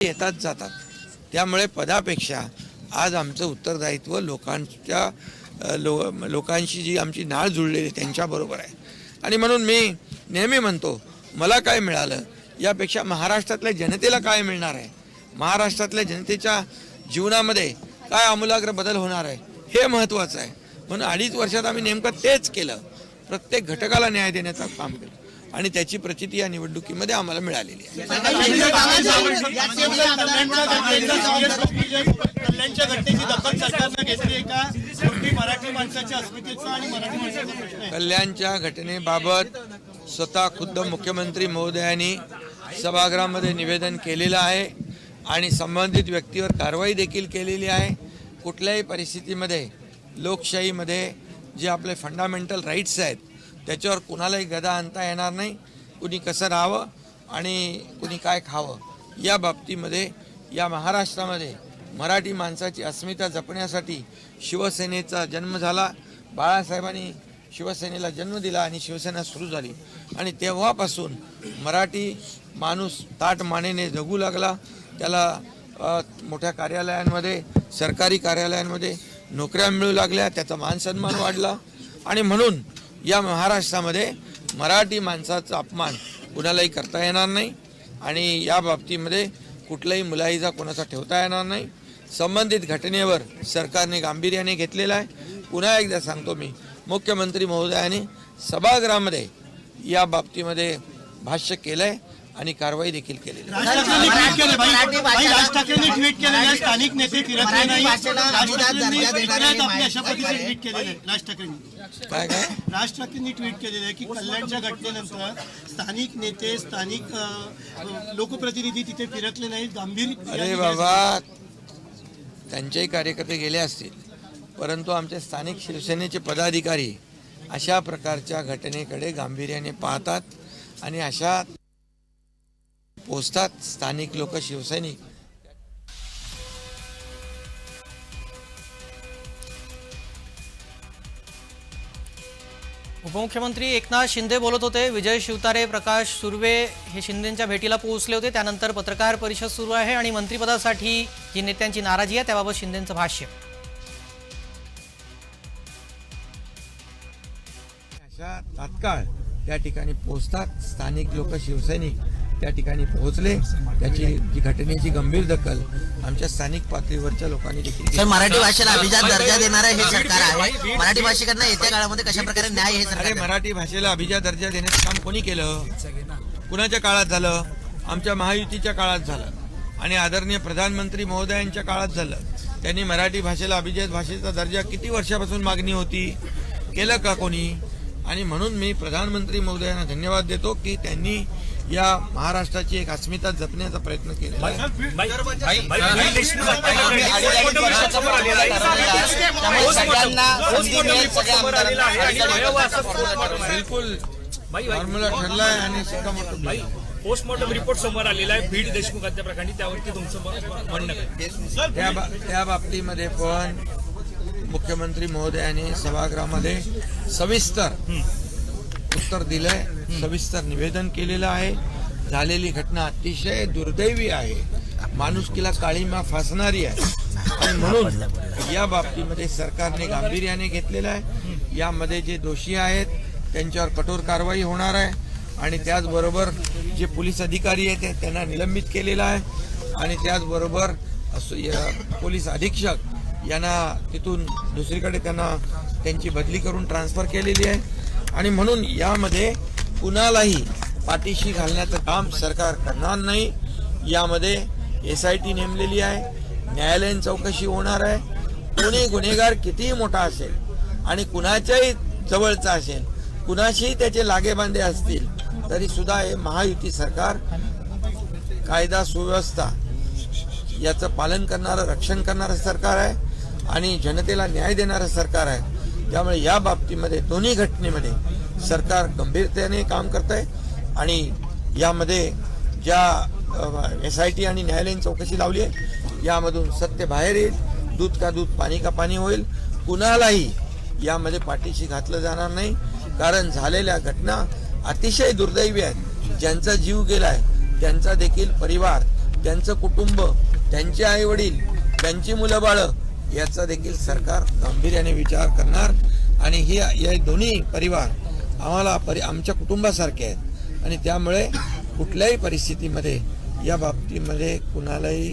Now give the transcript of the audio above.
येतात जातात. त्यामुळे पदापेक्षा आज आमचं उत्तरदायित्व लोकांच्या लो लोकांशी जी आमची नाळ जुळलेली आहे, त्यांच्याबरोबर आहे. आणि म्हणून मी नेहमी म्हणतो मला काय मिळालं यापेक्षा महाराष्ट्रातल्या जनतेला काय मिळणार आहे? महाराष्ट्रातल्या जनतेच्या जीवनामध्ये काय आमूलाग्र बदल होणार आहे? हे महत्त्वाचं आहे. म्हणून अडीच वर्षात आम्ही नेमकं तेच केलं. प्रत्येक घटकाला न्याय देण्याचं काम केलं. आणि त्याची प्रचिती या निवडणुकीमध्ये आम्हाला मिळालेली आहे. कल्याणच्या घटनेची दखल सरकारनं घेतली आहे का? शेवटी मराठी माणसाच्या अस्मितेचा आणि मराठी माणसाचा प्रश्न आहे? कल्याणच्या घटनेबाबत स्वतः खुद्द मुख्यमंत्री महोदयांनी सभागृहामध्ये निवेदन केलेलं आहे आणि संबंधित व्यक्तीवर कारवाई देखील केलेली आहे. कुठल्याही परिस्थितीमध्ये लोकशाहीमध्ये जे आपले फंडामेंटल राईट्स आहेत त्याच्यावर कुणालाही गदा आणता येणार नाही. कुणी कसं राहावं आणि कुणी काय खावं या बाबतीमध्ये या महाराष्ट्रामध्ये मराठी माणसाची अस्मिता जपण्यासाठी शिवसेनेचा जन्म झाला. बाळासाहेबांनी शिवसेनेला जन्म दिला आणि शिवसेना सुरू झाली. आणि तेव्हापासून मराठी माणूस ताट मानेने जगू लागला. त्याला मोठ्या कार्यालयांमध्ये सरकारी कार्यालयांमध्ये नोकऱ्या मिळू लागल्या. त्याचा मानसन्मान वाढला. आणि म्हणून या महाराष्ट्रामध्ये मराठी माणसाचा अपमान कुणालाही करता येणार नाही आणि या बाबतीमध्ये कुठलाही मुलाहिजा कोणाचा ठेवता येणार नाही. संबंधित घटनेवर सरकारने गांभीर्याने घेतलेला आहे. पुन्हा एकदा सांगतो मी मुख्यमंत्री महोदयाने सभागृहामध्ये या बाबतीमध्ये भाष्य केलं आहे आणि कारवाई देखील केलेली आहे. राज ठाकरेंनी ट्विट केलं भाई. मराठी भाई भाषेला- राज ठाकरेंनी ट्विट केलेलं आहे स्थानिक नेते नाही राज ठाकरेंनी देणारे अशा पद्धतीने आहे. ट्विट केलेलं आहे राज ठाकरेंनी. काय काय? राज ठाकरेंनी ट्विट केलेलं आहे की कल्याणच्या घटनेनंतर स्थानिक नेते स्थानिक अ, लोकप्रतिनिधी तिथे फिरकले नाहीत गांभीर अरे बाबा त्यांचेही कार्यकर्ते गेले असतील परंतु आमचे स्थानिक शिवसेनेचे पदाधिकारी अशा प्रकारच्या घटनेकडे गांभीर्याने पाहतात आणि अशा पोचतात स्थानिक लोक शिवसैनिक. उपमुख्यमंत्री एकनाथ शिंदे बोलत होते विजय शिवतारे प्रकाश सुर्वे हे शिंदेच्या भेटीला पोहोचले होते. त्यानंतर पत्रकार परिषद सुरू आहे आणि मंत्रिपदासाठी जी नेत्यांची नाराजी आहे त्याबाबत शिंदेचं भाष्य. अशा तात्काळ त्या ठिकाणी पोहोचतात स्थानिक लोक शिवसैनिक. त्या ठिकाणी पोहोचले. त्याची जी घटनेची गंभीर दखल आमच्या स्थानिक पातळीवरच्या लोकांनी देखील. मराठी भाषेला अभिजात दर्जा देणारं हे सरकार आहे. मराठी भाषिकांना येत्या काळामध्ये कशा प्रकारे न्याय हे अरे सरकार? मराठी भाषेला अभिजात दर्जा देण्याचं काम कोणी केलं? कुणाच्या काळात झालं? आमच्या महायुतीच्या काळात झालं. आणि आदरणीय प्रधानमंत्री महोदयांच्या काळात झालं. त्यांनी मराठी भाषेला अभिजात भाषेचा दर्जा किती वर्षापासून मागणी होती? केलं का कोणी? आणि म्हणून मी प्रधानमंत्री महोदयांना धन्यवाद देतो की त्यांनी या महाराष्ट्राची एक अस्मिता जपण्याचा प्रयत्न केला बिलकुल फॉर्म्युला ठरलाय आणि शिक्कामोर्तब. पोस्टमॉर्टम रिपोर्ट समोर आलेला आहे बीड देशमुख हत्या प्रकरणी त्यावरती तुमचं म्हणणं त्या बाबतीमध्ये पण मुख्यमंत्री महोदयाने सभागृहामध्ये सविस्तर उत्तर दिलंय. सविस्तर निवेदन केलेलं आहे. झालेली घटना अतिशय दुर्दैवी आहे. माणुसकीला काळीमा फासणारी आहे. आणि म्हणून या बाबतीमध्ये सरकारने गांभीर्याने घेतलेलं आहे. यामध्ये जे दोषी आहेत त्यांच्यावर कठोर कारवाई होणार आहे. आणि त्याचबरोबर जे पोलीस अधिकारी आहेत त्यांना निलंबित केलेलं आहे. आणि त्याचबरोबर पोलीस अधीक्षक यांना तिथून दुसरीकडे त्यांना त्यांची बदली करून ट्रान्सफर केलेली आहे. आणि म्हणून यामध्ये कुणालाही पाठीशी घालण्याचं काम सरकार करणार नाही. यामध्ये एस आय टी नेमलेली आहे. न्यायालयीन चौकशी होणार आहे. कोणी गुन्हेगार कितीही मोठा असेल आणि कुणाच्याही जवळचा असेल कुणाशीही त्याचे लागेबांधे असतील तरी सुद्धा हे महायुती सरकार कायदा सुव्यवस्था याचं पालन करणारं रक्षण करणारं सरकार आहे. आणि जनतेला न्याय देणारं सरकार आहे. त्यामुळे या बाबतीमध्ये दोन्ही घटनेमध्ये सरकार गंभीरतेने काम करत आहे आणि यामध्ये ज्या एस आय टी आणि न्यायालयीन चौकशी लावली आहे यामधून सत्य बाहेर येईल दूध का दूध पाणी का पाणी होईल कुणालाही यामध्ये पाठीशी घातलं जाणार नाही. कारण झालेल्या घटना अतिशय दुर्दैवी आहेत. ज्यांचा जीव गेलाय त्यांचा देखील परिवार त्यांचं कुटुंब त्यांचे आई वडील त्यांची मुलं बाळं याचा देखील सरकार गांभीर्याने विचार करणार. आणि ही या दोन्ही परिवार आम्हाला परि आमच्या कुटुंबासारखे आहेत. आणि त्यामुळे कुठल्याही परिस्थितीमध्ये या बाबतीमध्ये कुणालाही